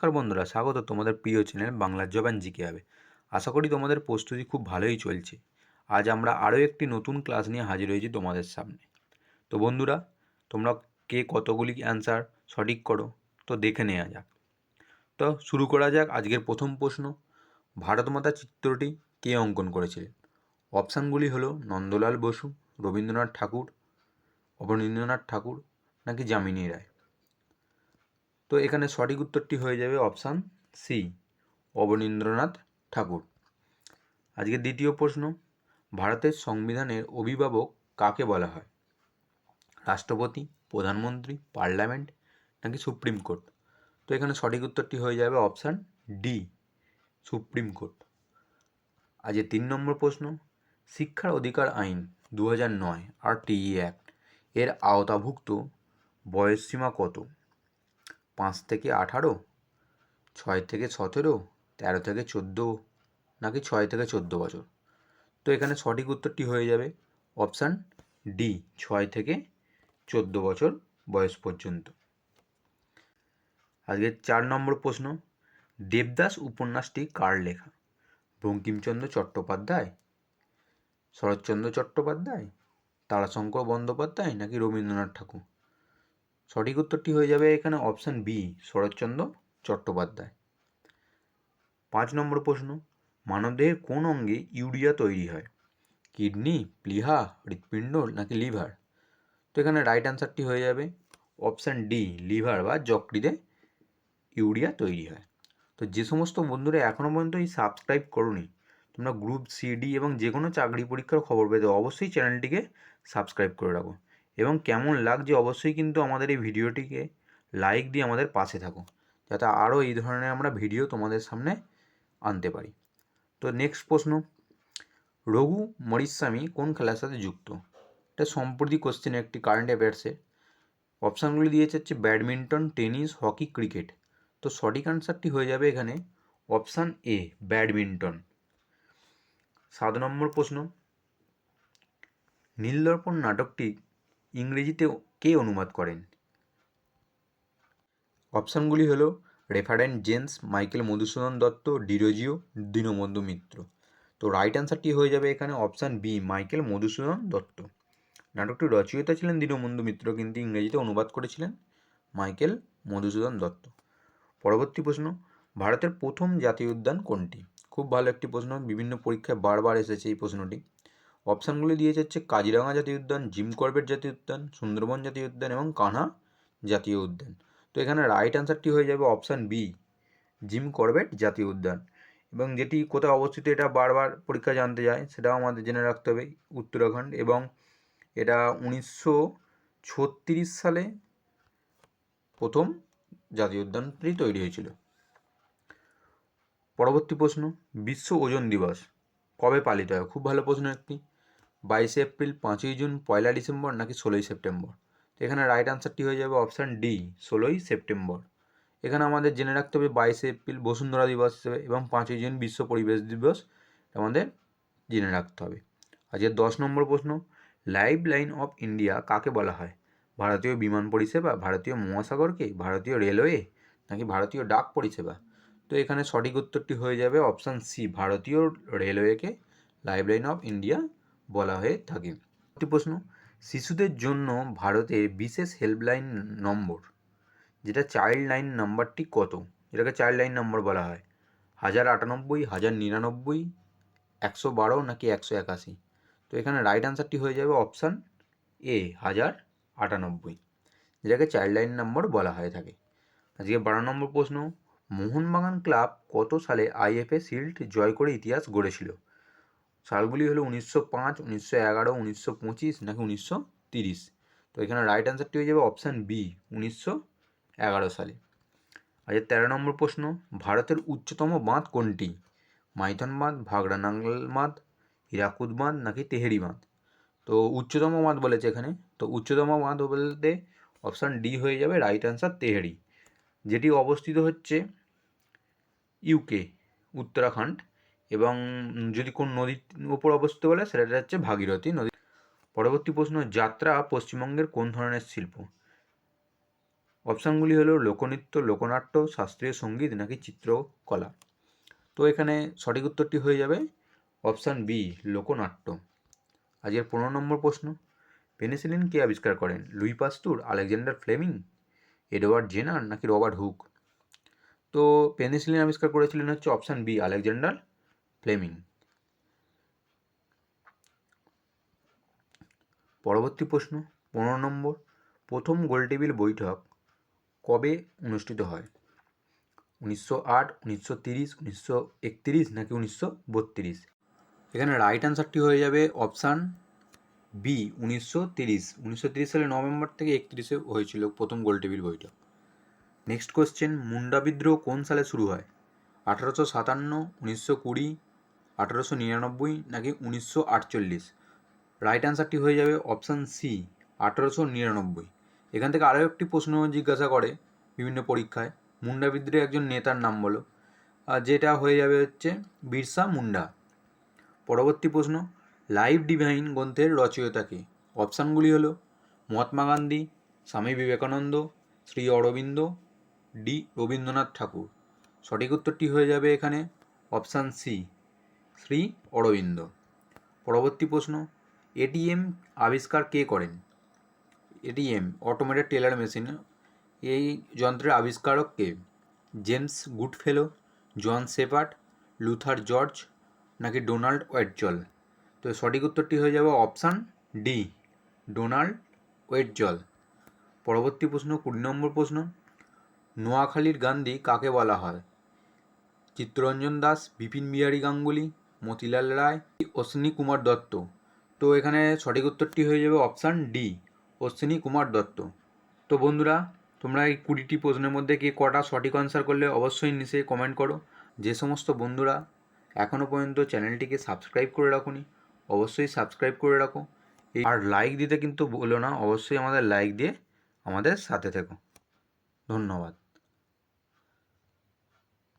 নমস্কার বন্ধুরা, স্বাগত তোমাদের প্রিয় চ্যানেল বাংলার জবান জিকে হবে আশা করি তোমাদের প্রস্তুতি খুব ভালোই চলছে। আজ আমরা আরও একটি নতুন ক্লাস নিয়ে হাজির হয়েছি তোমাদের সামনে। তো বন্ধুরা, তোমরা কে কতগুলি অ্যান্সার সঠিক করো? তো দেখে নেওয়া যাক। তো শুরু করা যাক আজকের প্রথম প্রশ্ন। ভারতমাতা চিত্রটি কে অঙ্কন করেছিলেন? অপশানগুলি হলো নন্দলাল বসু, রবীন্দ্রনাথ ঠাকুর অবনীন্দ্রনাথ ঠাকুর নাকি যামিনী রায়? তো এখানে সঠিক উত্তরটি হয়ে যাবে অপশান সি, অবনীন্দ্রনাথ ঠাকুর। আজকে দ্বিতীয় প্রশ্ন, ভারতের সংবিধানের অভিভাবক কাকে বলা হয়? রাষ্ট্রপতি, প্রধানমন্ত্রী, পার্লামেন্ট নাকি সুপ্রিম কোর্ট? তো এখানে সঠিক উত্তরটি হয়ে যাবে অপশান ডি, সুপ্রিম কোর্ট। আজকে তিন নম্বর প্রশ্ন, শিক্ষার অধিকার আইন দু হাজার নয়, আর টিই অ্যাক্ট এর আওতাভুক্ত বয়সসীমা কত? পাঁচ থেকে আঠারো, ছয় থেকে সতেরো, তেরো থেকে চোদ্দ, নাকি ছয় থেকে চোদ্দ বছর। তো এখানে সঠিক উত্তরটি হয়ে যাবে অপশান ডি, ছয় থেকে চোদ্দ বছর বয়স পর্যন্ত। আজকে চার নম্বর প্রশ্ন, দেবদাস উপন্যাসটি কার লেখা? বঙ্কিমচন্দ্র চট্টোপাধ্যায়, শরৎচন্দ্র চট্টোপাধ্যায়, তারাশঙ্কর বন্দ্যোপাধ্যায় নাকি রবীন্দ্রনাথ ঠাকুর? সঠিক উত্তরটি হয়ে যাবে এখানে অপশান বি শরৎচন্দ্র চট্টোপাধ্যায়। পাঁচ নম্বর প্রশ্ন, মানবদেহের কোন অঙ্গে ইউরিয়া তৈরি হয়? কিডনি, প্লিহা, হৃৎপিণ্ড নাকি লিভার? তো এখানে রাইট অ্যান্সারটি হয়ে যাবে অপশান ডি লিভার বা যকৃতে ইউরিয়া তৈরি হয়। তো যে সমস্ত বন্ধুরা এখনও পর্যন্ত এই সাবস্ক্রাইব করনি, তোমরা গ্রুপ সিডি এবং যে কোনো চাকরি পরীক্ষার খবর পেতে অবশ্যই চ্যানেলটিকে সাবস্ক্রাইব করে রাখো। এবং কেমন লাগছে অবশ্যই কিন্তু আমাদের এই ভিডিওটিকে লাইক দিয়ে আমাদের পাশে থাকো, যাতে আরও এই ধরনের আমরা ভিডিও তোমাদের সামনে আনতে পারি। তো নেক্সট প্রশ্ন, রঘু মরিস্বামী কোন খেলার সাথে যুক্ত? এটা সম্প্রতি কোশ্চেন একটি কারেন্ট অ্যাফেয়ার্সে অপশানগুলি দিয়েছে হচ্ছে ব্যাডমিন্টন টেনিস হকি ক্রিকেট তো সঠিক আনসারটি হয়ে যাবে এখানে অপশান এ ব্যাডমিন্টন সাত নম্বর প্রশ্ন নীলদর্পণ নাটকটি ইংরেজিতে কে অনুবাদ করেন? অপশানগুলি হলো reverend James Michael Madhusudan Dutt, Derozio, Dinabandhu Mitra. তো রাইট অ্যান্সারটি হয়ে যাবে এখানে option B Michael Madhusudan Dutt. নাটকটির রচয়িতা ছিলেন দীনবন্ধু মিত্র, কিন্তু ইংরেজিতে অনুবাদ করেছিলেন মাইকেল মধুসূদন দত্ত। পরবর্তী প্রশ্ন, ভারতের প্রথম জাতীয় উদ্যান কোনটি? খুব ভালো একটি প্রশ্ন, বিভিন্ন পরীক্ষায় বারবার এসেছে এই প্রশ্নটি। অপশানগুলি দিয়েছে হচ্ছে কাজিরাঙা জাতীয় উদ্যান, জিম করবেট জাতীয় উদ্যান, সুন্দরবন জাতীয় উদ্যান এবং কানহা জাতীয় উদ্যান। তো এখানে রাইট অ্যান্সারটি হয়ে যাবে অপশান বি জিম করবেট জাতীয় উদ্যান। এবং যেটি কোথায় অবস্থিত এটা বারবার পরীক্ষা জানতে যায়, সেটাও আমাদের জেনে রাখতে হবে উত্তরাখণ্ড। এবং এটা উনিশশো ছত্রিশ সালে প্রথম জাতীয় উদ্যানটি তৈরি হয়েছিল। পরবর্তী প্রশ্ন, বিশ্ব ওজন দিবস কবে পালিত হয়? খুব ভালো প্রশ্ন একটি। বাইশে এপ্রিল, পাঁচই জুন, পয়লা ডিসেম্বর নাকি ষোলোই সেপ্টেম্বর? তো এখানে রাইট আনসারটি হয়ে যাবে অপশান ডি ষোলোই সেপ্টেম্বর। এখানে আমাদের জেনে রাখতে হবে বাইশে এপ্রিল বসুন্ধরা দিবস হিসেবে এবং পাঁচই জুন বিশ্ব পরিবেশ দিবস আমাদের জেনে রাখতে হবে। আজকে দশ নম্বর প্রশ্ন লাইফ লাইন অফ ইন্ডিয়া কাকে বলা হয়? ভারতীয় বিমান পরিষেবা, ভারতীয় মহাসাগরকে, ভারতীয় রেলওয়ে নাকি ভারতীয় ডাক পরিষেবা? তো এখানে সঠিক উত্তরটি হয়ে যাবে অপশান সি ভারতীয় রেলওয়েকে লাইফ লাইন অফ ইন্ডিয়া বলা হয়ে থাকে। একটি প্রশ্ন, শিশুদের জন্য ভারতে বিশেষ হেল্পলাইন নম্বর, যেটা চাইল্ড লাইন নাম্বারটি কত? যেটাকে চাইল্ড লাইন নম্বর বলা হয়। হাজার আটানব্বই, হাজার নিরানব্বই, একশো বারো নাকি একশো একাশি? তো এখানে রাইট আনসারটি হয়ে যাবে অপশান এ হাজার আটানব্বই, যেটাকে চাইল্ড লাইন নম্বর বলা হয়ে থাকে। আজকে বারো নম্বর প্রশ্ন, মোহনবাগান ক্লাব কত সালে আইএফএ শিল্ড জয় করে ইতিহাস গড়েছিল? সালগুলি হলো উনিশশো পাঁচ, উনিশশো এগারো, উনিশশো পঁচিশ নাকি উনিশশো তিরিশ। তো এখানে রাইট অ্যান্সারটি হয়ে যাবে অপশান বি উনিশশো এগারো সালে। আচ্ছা তেরো নম্বর প্রশ্ন, ভারতের উচ্চতম বাঁধ কোনটি? মাইথন বাঁধ, ভাগড়া নাঙ্গল বাঁধ হীরাকুদ বাঁধ নাকি তেহেরি বাঁধ? তো উচ্চতম বাঁধ বলেছে এখানে। তো উচ্চতম বাঁধ বলতে অপশান ডি হয়ে যাবে রাইট অ্যান্সার তেহেরি। যেটি অবস্থিত হচ্ছে ইউকে উত্তরাখণ্ড। এবং যদি কোন নদীর উপর অবস্থিত বলে, সেটা হচ্ছে ভাগীরথী নদী। পরবর্তী প্রশ্ন, যাত্রা পশ্চিমবঙ্গের কোন ধরনের শিল্প? অপশানগুলি হলো লোকনৃত্য, লোকনাট্য, শাস্ত্রীয় সংগীত নাকি চিত্রকলা? তো এখানে সঠিক উত্তরটি হয়ে যাবে অপশান বি, লোকনাট্য। আজকের পনেরো নম্বর প্রশ্ন, পেনিসিলিন কে আবিষ্কার করেন? Louis Pasteur, Alexander Fleming, Edward Jenner নাকি রবার্ট হুক? তো পেনিসিলিন আবিষ্কার করেছিলেন হচ্ছে অপশান বি, আলেকজান্ডার ফ্লেমিং। পরবর্তী প্রশ্ন, পনেরো নম্বর, প্রথম গোলটেবিল বৈঠক কবে অনুষ্ঠিত হয়? উনিশশো আট, উনিশশো তিরিশ, উনিশশো একতিরিশ নাকি উনিশশো বত্রিশ? এখানে রাইট অ্যান্সারটি হয়ে যাবে অপশান বি উনিশশো তিরিশ। উনিশশো তিরিশ সালে নভেম্বর থেকে একত্রিশে হয়েছিল প্রথম গোলটেবিল বৈঠক। নেক্সট কোশ্চেন মুন্ডা বিদ্রোহ কোন সালে শুরু হয়? আঠারোশো সাতান্ন, উনিশশো কুড়ি আঠারোশো নিরানব্বই নাকি উনিশশো আটচল্লিশ? রাইট অ্যান্সারটি হয়ে যাবে অপশান সি আঠারোশো নিরানব্বই। এখান থেকে আরও একটি প্রশ্ন জিজ্ঞাসা করে বিভিন্ন পরীক্ষায়। মুন্ডা বিদ্রোহের একজন নেতার নাম বলো। যেটা হয়ে যাবে হচ্ছে বিরসা মুন্ডা। পরবর্তী প্রশ্ন লাইভ ডিভাইন গ্রন্থের রচয়িতাকে অপশানগুলি হলো মহাত্মা গান্ধী, স্বামী বিবেকানন্দ, শ্রী অরবিন্দ, ডি রবীন্দ্রনাথ ঠাকুর। সঠিক উত্তরটি হয়ে যাবে এখানে অপশান সি শ্রী অরবিন্দ। পরবর্তী প্রশ্ন, এটিএম আবিষ্কার কে করেন? এটিএম অটোমেটেড টেলার মেশিন এই যন্ত্রের আবিষ্কারক কে? James Goodfellow, John Shepherd Luther George, নাকি ডোনাল্ড ওয়েটজল? তো সঠিক উত্তরটি হয়ে যাবে অপশান ডি, ডোনাল্ড ওয়েটজল। পরবর্তী প্রশ্ন, কুড়ি নম্বর প্রশ্ন, নোয়াখালীর গান্ধী কাকে বলা হয়? চিত্তরঞ্জন দাস, বিপিন বিহারী গাঙ্গুলি মতিলাল রায়, অশ্বিনী কুমার দত্ত। তো এখানে সঠিক উত্তরটি হয়ে যাবে অপশান ডি, অশ্বিনী কুমার দত্ত। তো বন্ধুরা, তোমরা এই কুড়িটি প্রশ্নের মধ্যে কে কটা সঠিক আনসার করলে অবশ্যই নিচে কমেন্ট করো। যে সমস্ত বন্ধুরা এখনও পর্যন্ত চ্যানেলটিকে সাবস্ক্রাইব করে রাখুনি, অবশ্যই সাবস্ক্রাইব করে রাখো। আর লাইক দিতে কিন্তু বলো না, অবশ্যই আমাদের লাইক দিয়ে আমাদের সাথে থেকো। ধন্যবাদ।